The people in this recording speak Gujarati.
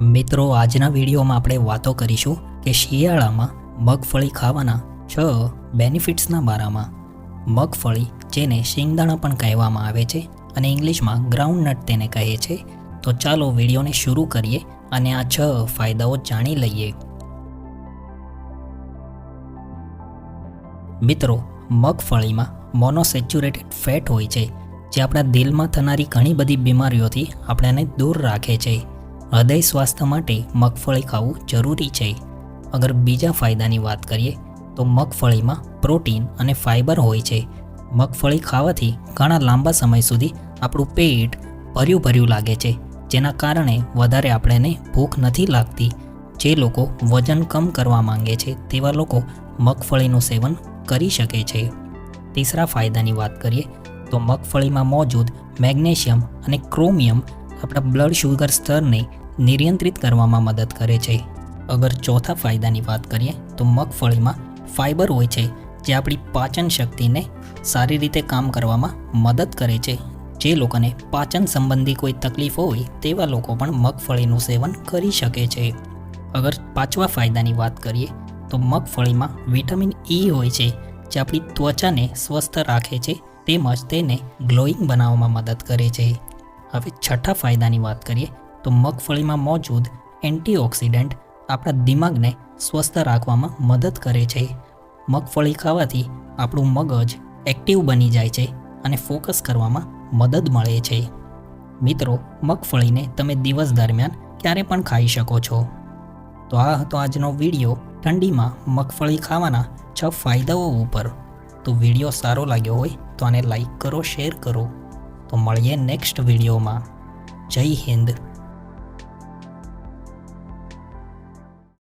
મિત્રો, આજના વિડીયોમાં આપણે વાતો કરીશું કે શિયાળામાં મગફળી ખાવાના છ બેનિફિટ્સના બારામાં. મગફળી, જેને શિંગદાણા પણ કહેવામાં આવે છે અને ઇંગ્લિશમાં ગ્રાઉન્ડનટ તેને કહે છે. તો ચાલો વિડીયોને શરૂ કરીએ અને આ છ ફાયદાઓ જાણી લઈએ. મિત્રો, મગફળીમાં મોનોસેચ્યુરેટેડ ફેટ હોય છે, જે આપણા દિલમાં થનારી ઘણી બધી બીમારીઓથી આપણને દૂર રાખે છે. હૃદય સ્વાસ્થ્ય માટે મગફળી ખાવું જરૂરી છે. અગર બીજા ફાયદાની વાત કરીએ, તો મગફળીમાં પ્રોટીન અને ફાઇબર હોય છે. મગફળી ખાવાથી ઘણા લાંબા સમય સુધી આપણું પેટ ભર્યું ભર્યું લાગે છે, જેના કારણે વધારે આપણને ભૂખ નથી લાગતી. જે લોકો વજન કમ કરવા માંગે છે, તેવા લોકો મગફળીનું સેવન કરી શકે છે. તીસરા ફાયદાની વાત કરીએ, તો મગફળીમાં મોજૂદ મેગ્નેશિયમ અને ક્રોમિયમ આપણા બ્લડ શુગર સ્તરને નિયંત્રિત કરવામાં મદદ કરે છે. અગર ચોથા ફાયદાની વાત કરીએ, તો મગફળીમાં ફાઇબર હોય છે, જે આપણી પાચન શક્તિને સારી રીતે કામ કરવામાં મદદ કરે છે. જે લોકોને પાચન સંબંધી કોઈ તકલીફ હોય, તેવા લોકો પણ મગફળીનું સેવન કરી શકે છે. અગર પાંચવા ફાયદાની વાત કરીએ, તો મગફળીમાં વિટામિન ઈ હોય છે, જે આપણી ત્વચાને સ્વસ્થ રાખે છે, તેમજ તેને ગ્લોઈંગ બનાવવામાં મદદ કરે છે. હવે છઠ્ઠા ફાયદાની વાત કરીએ, તો મગફળીમાં મોજૂદ એન્ટીઓક્સિડન્ટ આપણા દિમાગને સ્વસ્થ રાખવામાં મદદ કરે છે. મગફળી ખાવાથી આપણું મગજ એક્ટિવ બની જાય છે અને ફોકસ કરવામાં મદદ મળે છે. મિત્રો, મગફળીને તમે દિવસ દરમિયાન ક્યારે પણ ખાઈ શકો છો. તો આ હતો આજનો વીડિયો ઠંડીમાં મગફળી ખાવાના છ ફાયદાઓ ઉપર. તો વીડિયો સારો લાગ્યો હોય તો આને લાઈક કરો, શેર કરો. તો મળીએ નેક્સ્ટ વિડીયોમાં. જય હિન્દ.